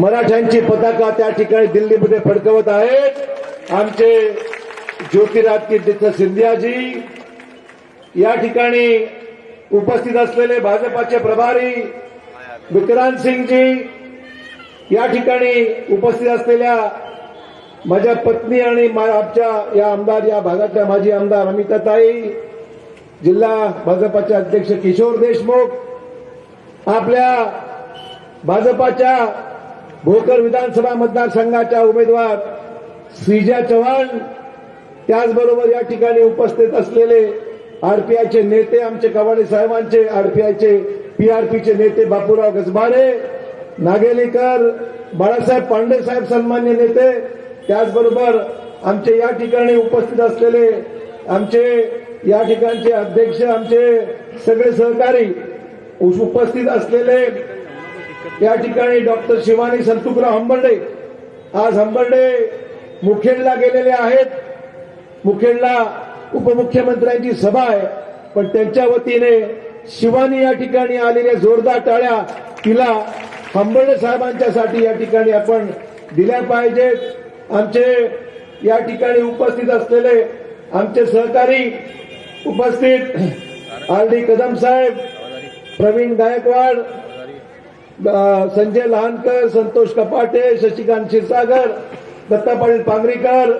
मराठ्यांची पताका त्या ठिकाणी दिल्लीमध्ये फडकवत आहेत. आमचे ज्योतिरादित्य सिंधियाजी या ठिकाणी उपस्थित असलेले भाजपाचे प्रभारी विक्रांत सिंगजी या ठिकाणी उपस्थित असलेल्या माझ्या पत्नी आणि मा- आमच्या या आमदार या भागातल्या माजी आमदार अमिताताई जिल्हा भाजपाचे अध्यक्ष किशोर देशमुख आपल्या भाजपाच्या भोकर विधानसभा मतदारसंघाच्या उमेदवार श्रीजा चव्हाण त्याचबरोबर या ठिकाणी उपस्थित असलेले आरपीआयचे नेते आमचे कवाडे साहेबांचे आरपीआयचे पीआरपीचे नेते बापूराव गजबारे नागेलीकर बाळासाहेब पांडे साहेब सन्मान्य नेते त्याचबरोबर आमचे या ठिकाणी उपस्थित असलेले आमचे या ठिकाणचे अध्यक्ष आमचे सगळे सहकारी उपस्थित असलेले या ठिकाणी डॉक्टर शिवानी संतुकराव हंबर्डे. आज हंबर्डे मुखेडला गेलेले आहेत. मुखेडला उपमुख्यमंत्र्यांची सभा आहे. पण त्यांच्या वतीने शिवानी या ठिकाणी आलेल्या जोरदार टाळ्या तिला हंबर्डे साहेबांच्यासाठी या ठिकाणी आपण दिल्या पाहिजेत. आमचे या ठिकाणी उपस्थित असलेले आमचे सहकारी उपस्थित आर डी कदम साहेब प्रवीण गायकवाड संजय लहानकर संतोष कपाटे शशिकांत क्षीरसागर दत्ता पाटील पांगरीकर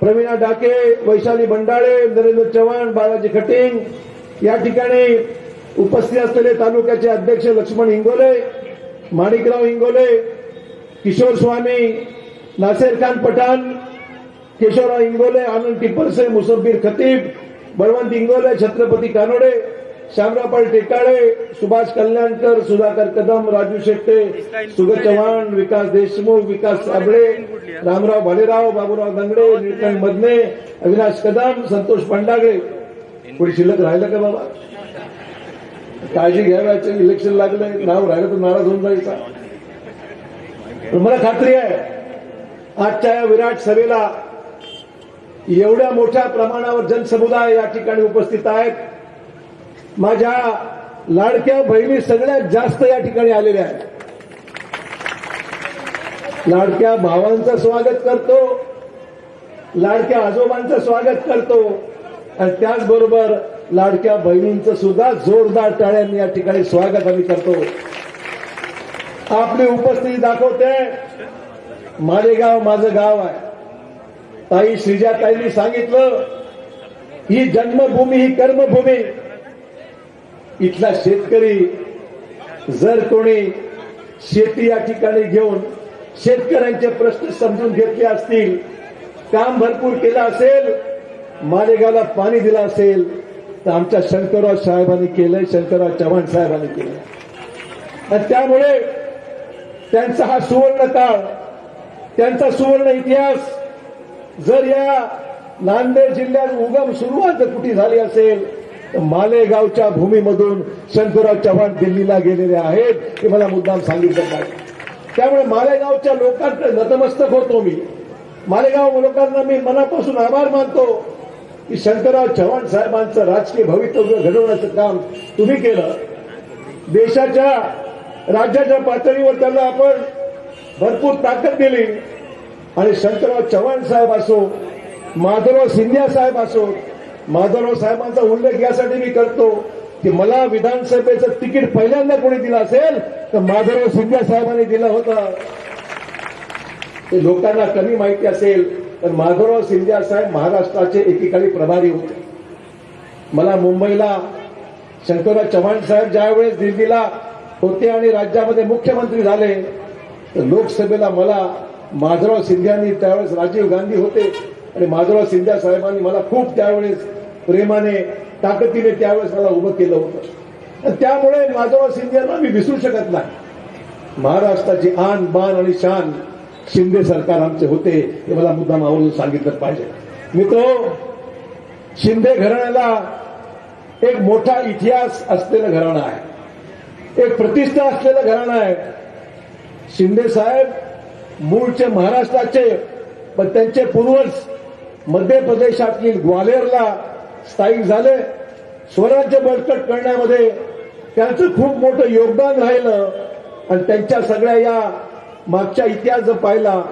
प्रवीणा डाके वैशाली बंडाळे नरेंद्र चव्हाण बालाजी खटिंग या ठिकाणी उपस्थित असलेले तालुक्याचे अध्यक्ष लक्ष्मण हिंगोले माणिकराव हिंगोले किशोर स्वामी नासेर खान पठाण केशवराव हिंगोले आनंद टिपरसे मुसब्बीर खतीब बळवंत हिंगोले छत्रपती कानोडे श्यामरापाल टेकाळे सुभाष कल्याणकर सुधाकर कदम राजू शेट्टे सुगत चव्हाण विकास देशमुख विकास साबळे रामराव भालेराव बाबूराव दंगडे निळकंठ मदने अविनाश कदम संतोष पंडागळे कोणी शिल्लक राहिलं का बाबा? काळजी घ्याव्याचं इलेक्शन लागलंय. नाव राहिलं तर नाराज होऊन जायचा. मला खात्री आहे आजच्या या विराट सभेला एवढ्या मोठ्या प्रमाणावर जनसमुदाय या ठिकाणी उपस्थित आहेत. माझ्या लाडक्या बहिणी सगळ्यात जास्त या ठिकाणी आलेल्या आहेत. लाडक्या भावांचं स्वागत करतो. लाडक्या आजोबांचं स्वागत करतो. आणि त्याचबरोबर लाडक्या बहिणींचं सुद्धा जोरदार टाळ्यांनी या ठिकाणी स्वागत आम्ही करतो. आपली उपस्थिती दाखवते. मालेगाव माझं गाव आहे. ताई श्रीजाताईंनी सांगितलं ही जन्मभूमी ही कर्मभूमी. इथला शेतकरी जर कोणी शेती या ठिकाणी घेऊन शेतकऱ्यांचे प्रश्न समजून घेतले असतील काम भरपूर केलं असेल मालेगावला पाणी दिलं असेल तर आमच्या शंकरराव साहेबांनी केलंय शंकरराव चव्हाण साहेबांनी केलंय. आणि त्यामुळे त्यांचा हा सुवर्ण काळ त्यांचा सुवर्ण इतिहास जर या नांदेड जिल्ह्यात उगम सुरुवात जर कुठे झाली असेल मालेगावच्या भूमीमधून शंकरराव चव्हाण दिल्लीला गेलेले आहेत हे मला मुद्दाम सांगितलं पाहिजे. त्यामुळे मालेगावच्या लोकांकडे नतमस्तक होतो मी. मालेगाव लोकांना मी मनापासून आभार मानतो की शंकरराव चव्हाण साहेबांचं राजकीय भवितव्य घडवण्याचं काम तुम्ही केलं. देशाच्या राज्याच्या पातळीवर त्यांना आपण भरपूर ताकद दिली. आणि शंकरराव चव्हाण साहेब असो माधवराव सिंधिया साहेब असो माधवराव साहेबांचा उल्लेख यासाठी मी करतो की मला विधानसभेचं तिकीट पहिल्यांदा कोणी दिलं असेल तर माधवराव सिंधिया साहेबांनी दिलं होतं. ते लोकांना कमी माहिती असेल तर माधवराव सिंधिया साहेब महाराष्ट्राचे एकेकाळी प्रभारी होते. मला मुंबईला शंकरराव चव्हाण साहेब ज्यावेळेस दिल्लीला होते आणि राज्यामध्ये मुख्यमंत्री झाले तर लोकसभेला मला माधवराव सिंधियांनी त्यावेळेस राजीव गांधी होते. आणि माधवराव सिंधिया साहेबांनी मला खूप त्यावेळेस प्रेमाने ताकदीने त्यावेळेस मला उभं केलं होतं. त्यामुळे माधवराव सिंधियांना मी विसरू शकत नाही. महाराष्ट्राची आन बान आणि शान शिंदे सरकार आमचे होते हे मला मुद्दाम आवर्जून सांगितलं पाहिजे. मित्र शिंदे घराण्याला एक मोठा इतिहास असलेलं घराणं आहे. एक प्रतिष्ठा असलेलं घराणं आहे. शिंदे साहेब मूळचे महाराष्ट्राचे पण त्यांचे पूर्वज मध्य प्रदेशातील ग्वालेरला स्थायिक झाले. स्वराज्य बळकट करण्यामध्ये त्यांचं खूप मोठं योगदान राहिलं. आणि त्यांच्या सगळ्या या मागच्या इतिहास जर पाहिला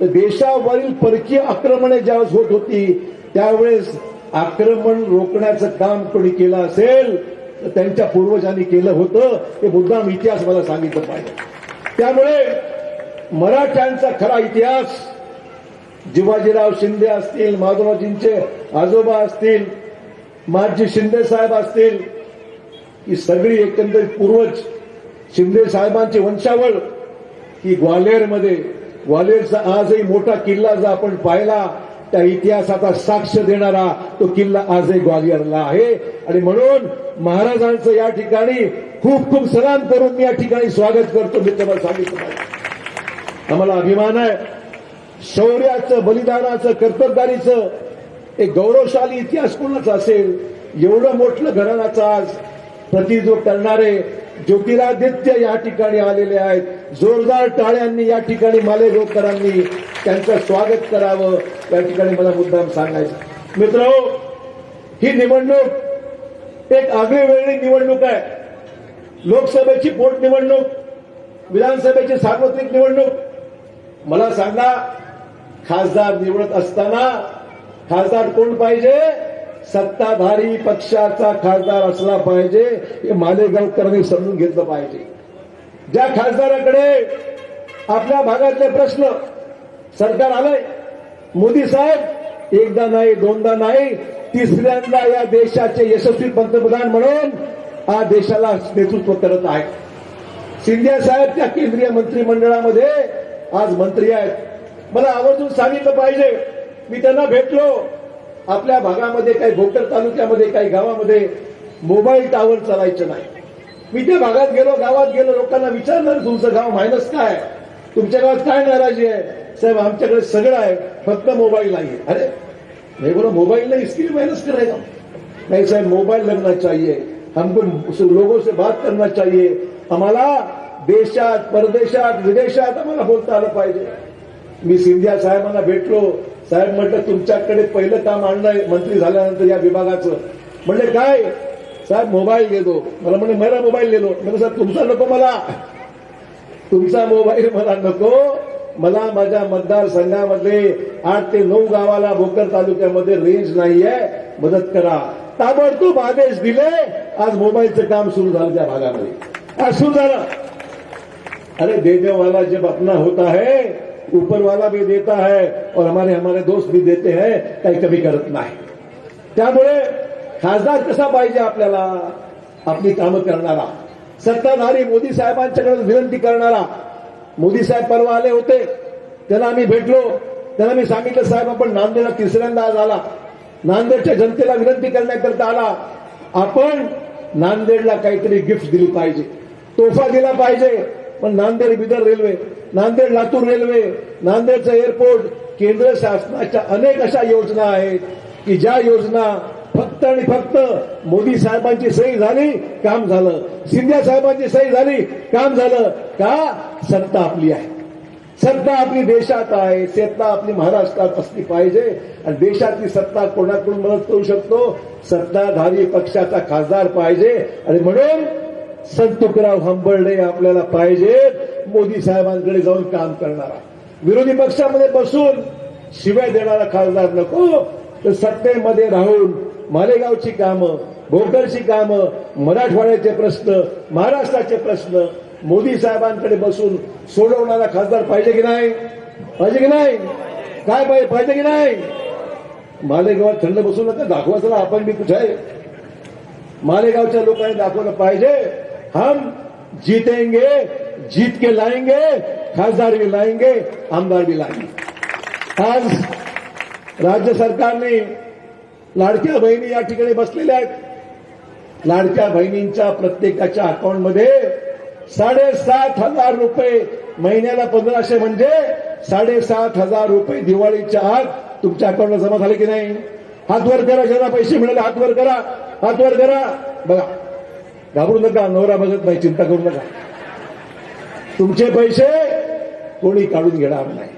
तर देशावरील परकीय आक्रमणे ज्यावेळेस होत होती त्यावेळेस आक्रमण रोखण्याचं काम कोणी केलं असेल तर त्यांच्या पूर्वजांनी केलं होतं. हे मुद्दाम इतिहास मला सांगितलं पाहिजे. त्यामुळे मराठ्यांचा खरा इतिहास जिवाजीराव शिंदे असतील माधोबाजींचे आजोबा असतील माजी शिंदे साहेब असतील ही सगळी एकंदरीत पूर्वज शिंदे साहेबांची वंशावळ ही ग्वाल्हेरमध्ये. ग्वाल्हेरचा आजही मोठा किल्ला जर आपण पाहिला त्या इतिहासाचा साक्ष देणारा तो किल्ला आजही ग्वालियरला आहे. आणि म्हणून महाराजांचं या ठिकाणी खूप खूप सलाम करून मी या ठिकाणी स्वागत करतो मी तुम्हाला सांगितलं. आम्हाला अभिमान आहे. शौर्याचं बलिदानाचं कर्तबगारीचं एक गौरवशाली इतिहास कोणाचा असेल? एवढं मोठं घराण्याचं आज प्रतिनिधित्व करणारे ज्योतिरादित्य या ठिकाणी आलेले आहेत. जोरदार टाळ्यांनी या ठिकाणी मालेगावकरांनी त्यांचं स्वागत करावं. या ठिकाणी मला मुद्दाम सांगायचं. मित्र ही निवडणूक एक आगळीवेगळी निवडणूक आहे. लोकसभेची पोटनिवडणूक विधानसभेची सार्वत्रिक निवडणूक. मला सांगा खासदार निवडत असताना खासदार कोण पाहिजे? सत्ताधारी पक्षाचा खासदार असला पाहिजे हे मालेगावकरांनी समजून घेतलं पाहिजे. ज्या खासदाराकडे आपल्या भागातले प्रश्न सरकार आलंय मोदी साहेब एकदा नाही दोनदा नाही तिसऱ्यांदा या देशाचे यशस्वी पंतप्रधान म्हणून हा देशाला नेतृत्व करत आहे शिंदे साहेब त्या केंद्रीय मंत्रिमंडळामध्ये आज मंत्री आहेत. मला आवर्जून सांगितलं पाहिजे. मी त्यांना भेटलो. आपल्या भागामध्ये काही भोकर तालुक्यामध्ये काही गावामध्ये मोबाईल टावर चालायचं नाही. मी त्या भागात गेलो गावात गेलो लोकांना विचारलं तुमचं गाव मायनस काय तुमच्या गावात काय नाराजी आहे? साहेब आमच्याकडे सगळं आहे फक्त मोबाईल नाही अरे नाही बोला मोबाईल नाही इसकी मायनस करायला करेगा नहीं साहब मोबाइल लगना चाहिए. हमको लोगों से बात करना चाहिए. आम्हाला देशात परदेशात विदेशात आम्हाला बोलता आलं पाहिजे. मी सिंधिया साहेबांना भेटलो. साहेब म्हटलं तुमच्याकडे पहिलं काम आणलंय मंत्री झाल्यानंतर या विभागाचं. म्हणले काय? साहेब मोबाईल दे मला म्हणे मला मोबाईल ले म्हणजे साहेब तुमचा नको मला. तुमचा मोबाईल मला नको. मला माझ्या मतदारसंघामध्ये आठ ते नऊ गावाला भोकर तालुक्यामध्ये रेंज नाहीये. मदत करा. ताबडतोब आदेश दिले. आज मोबाईलचं काम सुरू झालं त्या भागामध्ये. आज सुरू झालं. अरे देदेवाला जे जब होत होता है ऊपर वाला भी देता है और हमारे हमारे दोस्त भी देते हैं काही कमी करत नाही त्यामुळे खासदार कसा पाहिजे आपल्याला? आपली कामं करणारा। सत्ताधारी मोदी साहेबांच्याकडे विनंती करणारा। मोदी साहेब परवा आले होते. त्यांना आम्ही भेटलो. त्यांना मी सांगितलं साहेब आपण नांदेडला तिसऱ्यांदा आज आला. नांदेडच्या जनतेला विनंती करण्याकरता आला. आपण नांदेडला काहीतरी गिफ्ट दिली पाहिजे. तोफा दिला पाहिजे. पण नांदेड बिदर रेल्वे नांदेड लातूर रेल्वे नांदेडचं एअरपोर्ट केंद्र शासनाच्या अनेक अशा योजना आहेत की ज्या योजना फक्त आणि फक्त मोदी साहेबांची सही झाली काम झालं. शिंदे साहेबांची सही झाली काम झालं. का? सत्ता आपली आहे. सत्ता आपली देशात आहे. सत्ता आपली महाराष्ट्रात असली पाहिजे. आणि देशातली सत्ता कोणाकडून मदत करू शकतो? सत्ताधारी पक्षाचा खासदार पाहिजे. आणि म्हणून संत तुकराव हंबर्डे आपल्याला पाहिजेत. मोदी साहेबांकडे जाऊन काम करणारा विरोधी पक्षामध्ये बसून शिवाय देणारा खासदार नको. तर सत्तेमध्ये राहून मालेगावची कामं भोकरची कामं मराठवाड्याचे प्रश्न महाराष्ट्राचे प्रश्न मोदी साहेबांकडे बसून सोडवणारा खासदार पाहिजे की नाही? पाहिजे की नाही? काय पाहिजे? पाहिजे की नाही? मालेगावात थंड बसू नका. दाखवा आपण बी कुठे आहे? मालेगावच्या लोकांनी दाखवलं पाहिजे. हम जीतेंगे जीत के लाएंगे खासदार भी लाएंगे आमदार भी लाएंगे। आज राज्य सरकारने लाडक्या बहिणी या ठिकाणी बसलेल्या आहेत. लाडक्या बहिणींच्या प्रत्येकाच्या अकाउंटमध्ये साडेसात हजार रुपये महिन्याला पंधराशे म्हणजे साडेसात हजार रुपये दिवाळीच्या आत तुमच्या अकाउंटला जमा झाले की नाही? हातवर करा ज्यांना पैसे मिळाले हातवर करा हातवर करा. बघा घाबरू नका नवरा बघत नाही चिंता करू नका. तुमचे पैसे कोणी काढून घेणार नाही.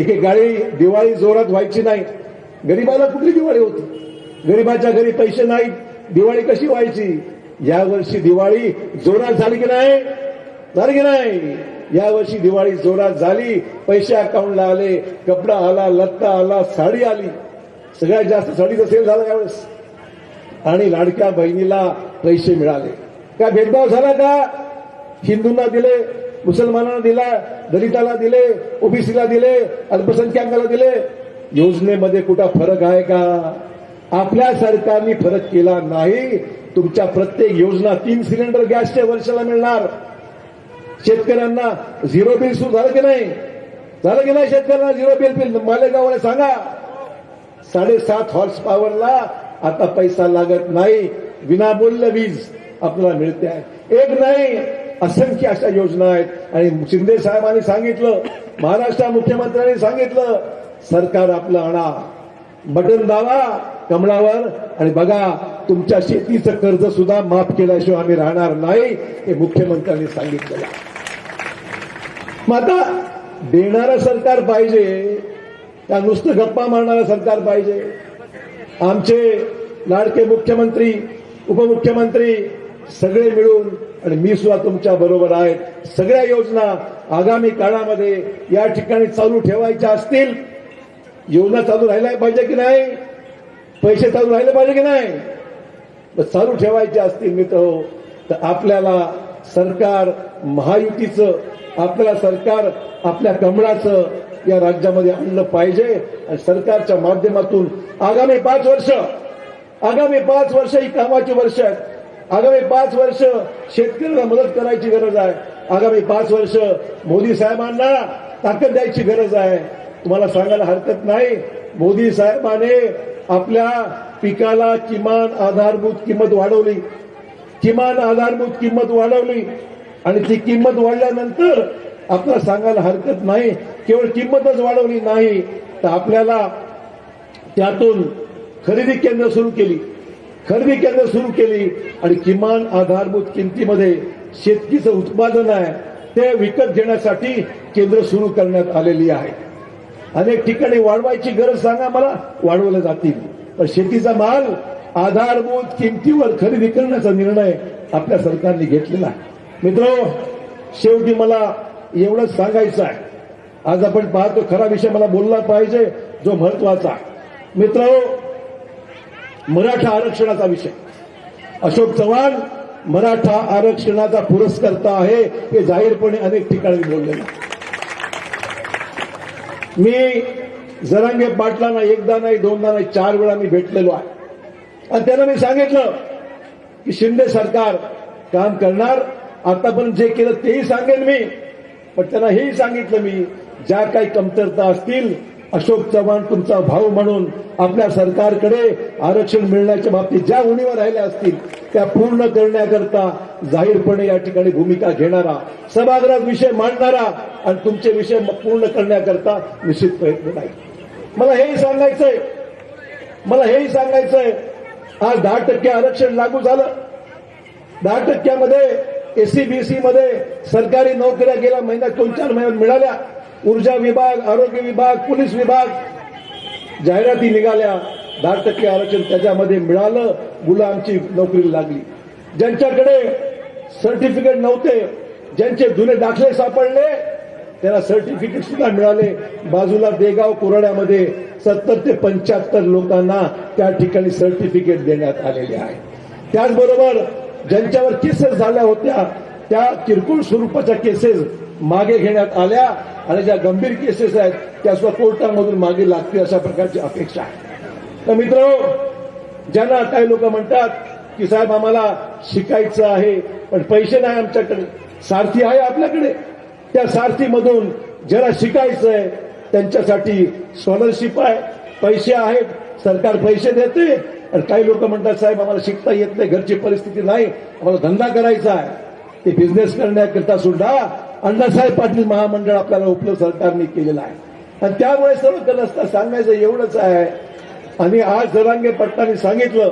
एक एक गाडी दिवाळी जोरात व्हायची नाही. गरीबाला कुठली दिवाळी होती? गरीबाच्या घरी पैसे नाहीत. दिवाळी कशी व्हायची? या वर्षी दिवाळी जोरात झाली की नाही? झाली की नाही? यावर्षी दिवाळी जोरात झाली. पैसे अकाउंटला आले कपडा आला लत्ता आला साडी आली. सगळ्यात जास्त साडीचा सेल झाला यावेळेस. आणि लाडक्या बहिणीला पैसे मिळाले. काय भेदभाव झाला का? हिंदूंना दिले मुसलमानांना दिला दलिताला दिले ओबीसीला दिले अल्पसंख्याकाला दिले. योजनेमध्ये कुठं फरक आहे का? आपल्या सरकारने फरक केला नाही. तुमच्या प्रत्येक योजना तीन सिलेंडर गॅसच्या वर्षाला मिळणार. शेतकऱ्यांना झिरो बिल सुरू झालं की नाही? झालं की नाही शेतकऱ्यांना झिरो बिल? बिल मालेगावला सांगा. साडेसात हॉर्स पॉवरला आता पैसा लागत नाही. विनामूल्य वीज. आपल्याला मिळते आहे. एक नाही असंख्य अशा योजना आहेत. आणि शिंदे साहेबांनी सांगितलं महाराष्ट्र मुख्यमंत्र्यांनी सांगितलं सरकार आपलं आणा. बटन दावा कमळावर. आणि बघा तुमच्या शेतीचं कर्ज सुद्धा माफ केल्याशिवाय आम्ही राहणार नाही हे मुख्यमंत्र्यांनी सांगितलेलं मग आता देणारं सरकार पाहिजे त्या नुसतं गप्पा मारणारं सरकार पाहिजे. आमचे लाडके मुख्यमंत्री उपमुख्यमंत्री सगळे मिळून आणि मी सुद्धा तुमच्या बरोबर आहे. सगळ्या योजना आगामी काळामध्ये या ठिकाणी चालू ठेवायच्या असतील. योजना चालू राहिल्या पाहिजे की नाही? पैसे चालू राहिले पाहिजे की नाही? तर चालू ठेवायचे असतील मित्र हो. तर आपल्याला सरकार महायुतीचं आपल्याला सरकार आपल्या कमळाचं या राज्यामध्ये आणलं पाहिजे. आणि सरकारच्या माध्यमातून आगामी पाच वर्ष आगामी पाच वर्ष ही कामाची वर्ष आहेत. आगामी पाच वर्ष शेतकऱ्यांना मदत करायची गरज आहे. आगामी पाच वर्ष मोदी साहेबांना ताकद द्यायची गरज आहे. तुम्हाला सांगायला हरकत नाही. मोदी साहेबाने आपल्या पिकाला किमान आधारभूत किंमत वाढवली. किमान आधारभूत किंमत वाढवली. आणि ती किंमत वाढल्यानंतर आपल्याला सांगायला हरकत नाही. केवळ किंमतच वाढवली नाही. तर आपल्याला त्यातून खरेदी केंद्र सुरू केली. खरेदी केंद्र सुरू केली आणि किमान आधारभूत किमतीमध्ये शेतकीचं उत्पादन आहे ते विकत घेण्यासाठी केंद्र सुरू करण्यात आलेली आहे. अनेक ठिकाणी वाढवायची गरज सांगा मला वाढवल्या जातील. पण शेतीचा माल आधारभूत किमतीवर खरेदी करण्याचा निर्णय आपल्या सरकारने घेतलेला आहे. मित्र शेवटी मला एवढंच सांगायचं आहे. आज आपण पाहतो खरा विषय मला बोलला पाहिजे जो महत्त्वाचा मित्र मराठा आरक्षणाचा विषय. अशोक चव्हाण मराठा आरक्षणाचा पुरस्कर्ता आहे हे जाहीरपणे अनेक ठिकाणी बोललेलं मी जरांगे पाटलांना एकदा नाही दोनदा नाही चार वेळा मी भेटलेलो आहे. आणि त्यांना मी सांगितलं की शिंदे सरकार काम करणार. आतापर्यंत जे केलं तेही सांगेन मी. पण त्यांना हेही सांगितलं मी ज्या काही कमतरता असतील अशोक चव्हाण तुमचा भाऊ म्हणून आपल्या सरकारकडे आरक्षण मिळण्याच्या बाबतीत ज्या उणीवा राहिल्या असतील त्या पूर्ण करण्याकरता जाहीरपणे या ठिकाणी भूमिका घेणारा सभागृहात विषय मांडणारा आणि तुमचे विषय पूर्ण करण्याकरता निश्चित प्रयत्न नाही मला हेही सांगायचंय मला हेही सांगायचंय आज दहा टक्के आरक्षण लागू झालं. दहा टक्क्यामध्ये एससीबीसी मध्ये सरकारी नोकऱ्या गेल्या महिन्यात दोन चार महिन्यात मिळाल्या. ऊर्जा विभाग आरोग्य विभाग पोलीस विभाग जाहिराती निघाल्या. दहा टक्के आरक्षण त्याच्यामध्ये मिळालं. मुलं आमची नोकरी लागली. ज्यांच्याकडे सर्टिफिकेट नव्हते ज्यांचे जुने दाखले सापडले त्यांना सर्टिफिकेट सुद्धा मिळाले. बाजूला देगाव कोरड्यामध्ये सत्तर ते पंच्याहत्तर लोकांना त्या ठिकाणी सर्टिफिकेट देण्यात आलेले आहे. त्याचबरोबर ज्यांच्यावर केसेस झाल्या होत्या त्या किरकोळ स्वरूपाच्या केसेस मागे घेण्यात आल्या आणि ज्या गंभीर केसेस आहेत त्या सुद्धा कोर्टामधून मागे लागतील अशा प्रकारची अपेक्षा आहे. तर मित्र ज्यांना काही लोक म्हणतात की साहेब आम्हाला शिकायचं आहे पण पैसे नाही आमच्याकडे. सारथी आहे आपल्याकडे. त्या सारथीमधून ज्याला शिकायचं आहे त्यांच्यासाठी स्कॉलरशिप आहे पैसे आहेत सरकार पैसे देते. आणि काही लोक म्हणतात साहेब आम्हाला शिकता येत नाही घरची परिस्थिती नाही आम्हाला धंदा करायचा आहे. ते बिझनेस करण्याकरता सुद्धा अण्णासाहेब पाटील महामंडळ आपल्याला उपलब्ध सरकारने केलेलं आहे. आणि त्यामुळे सर्व करत असता सांगायचं एवढंच आहे. आणि आज जरांगे पट्टांनी सांगितलं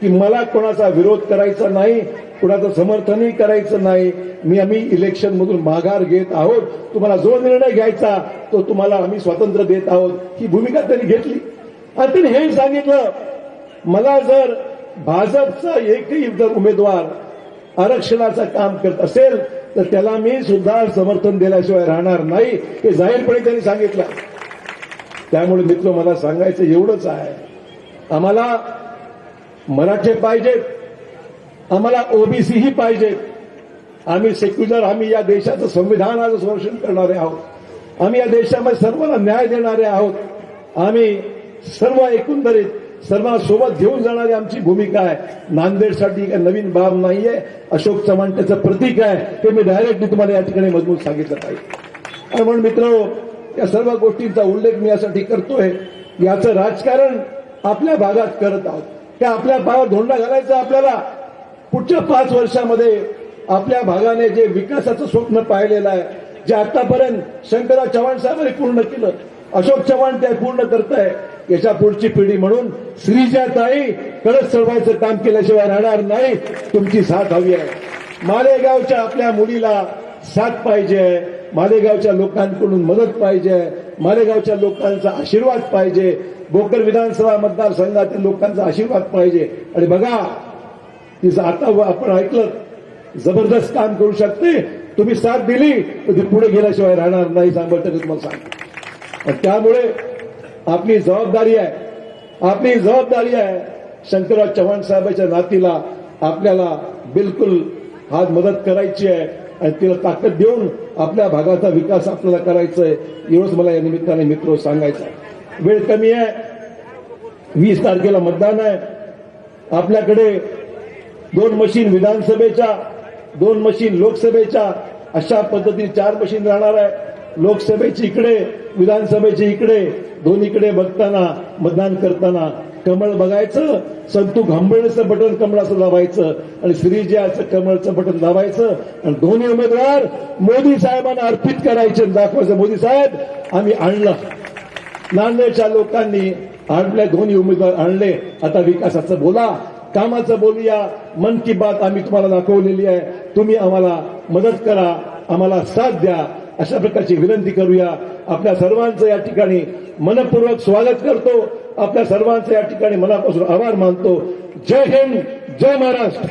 की मला कोणाचा विरोध करायचा नाही कुणाचं समर्थनही करायचं नाही. मी आम्ही इलेक्शन मधून माघार घेत आहोत. तुम्हाला जो निर्णय घ्यायचा तो तुम्हाला आम्ही स्वातंत्र्य देत आहोत. ही भूमिका त्यांनी घेतली. आणि त्यांनी हेही सांगितलं मला जर भाजपचा एकही जर उमेदवार आरक्षणाचं काम करत असेल तर त्याला मी सुद्धा समर्थन दिल्याशिवाय राहणार नाही हे जाहीरपणे त्यांनी सांगितलं. त्यामुळे मित्र मला सांगायचं एवढंच आहे. आम्हाला मराठे पाहिजेत आम्हाला ओबीसीही पाहिजेत. आम्ही सेक्युलर आम्ही या देशाचं संविधानाचं संरक्षण करणारे आहोत. आम्ही या देशामध्ये सर्वांना न्याय देणारे आहोत. आम्ही सर्व एकंदरीत सर्वांसोबत घेऊन जाणारी आमची भूमिका आहे. नांदेडसाठी काही नवीन बाब नाहीये. अशोक चव्हाण त्याचं प्रतीक आहे. ते मी डायरेक्टली तुम्हाला या ठिकाणी मजबूत सांगितलं पाहिजे. आणि म्हणून मित्रांनो या सर्व गोष्टींचा उल्लेख मी यासाठी करतोय. याचं राजकारण आपल्या भागात करत आहोत. त्या आपल्या भागात धोंडा घालायचा आपल्याला पुढच्या पाच वर्षामध्ये आपल्या भागाने जे विकासाचं स्वप्न पाहिलेलं आहे जे आतापर्यंत शंकरराव चव्हाण साहेबांनी पूर्ण केलं अशोक चव्हाण ते पूर्ण करताय. याच्या पुढची पिढी म्हणून श्रीजाताई कडक चढवायचं काम केल्याशिवाय राहणार नाही. तुमची साथ हवी आहे. मालेगावच्या आपल्या मुलीला साथ पाहिजे. मालेगावच्या लोकांकडून मदत पाहिजे. मालेगावच्या लोकांचा आशीर्वाद पाहिजे. बोकर विधानसभा मतदारसंघातील लोकांचा आशीर्वाद पाहिजे. आणि बघा तिचं आता आपण ऐकलं जबरदस्त काम करू शकते. तुम्ही साथ दिली तर ती पुढे गेल्याशिवाय राहणार नाही सांगत टक्के तुम्हाला सांगतो. त्यामुळे आपली जबाबदारी आहे. आपली जबाबदारी आहे शंकरराव चव्हाण साहेबांच्या नातीला आपल्याला बिलकुल हात मदत करायची आहे आणि तिला ताकद देऊन आपल्या भागाचा विकास आपल्याला करायचा आहे. एवढंच मला या निमित्ताने मित्र सांगायचं आहे. वेळ कमी आहे. वीस तारखेला मतदान आहे. आपल्याकडे दोन मशीन विधानसभेच्या दोन मशीन लोकसभेच्या अशा पद्धतीने चार मशीन राहणार आहे. लोकसभेची इकडे विधानसभेची इकडे दोन्हीकडे बघताना मतदान करताना कमळ बघायचं संतू घांबळचं बटन कमळाचं दाबायचं आणि श्रीजयाचं कमळचं बटन दाबायचं आणि दोन्ही उमेदवार मोदी साहेबांना अर्पित करायचे दाखवायचं मोदी साहेब आम्ही आणलं. नांदेडच्या लोकांनी आणले दोन्ही उमेदवार आणले. आता विकासाचं बोला कामाचं बोलूया मन की बात आम्ही तुम्हाला दाखवलेली आहे. तुम्ही आम्हाला मदत करा आम्हाला साथ द्या. अशा प्रकारची विनंती करूया. आपल्या सर्वांचं या ठिकाणी मनपूर्वक स्वागत करतो. आपल्या सर्वांचं या ठिकाणी मनापासून आभार मानतो. जय हिंद जय महाराष्ट्र.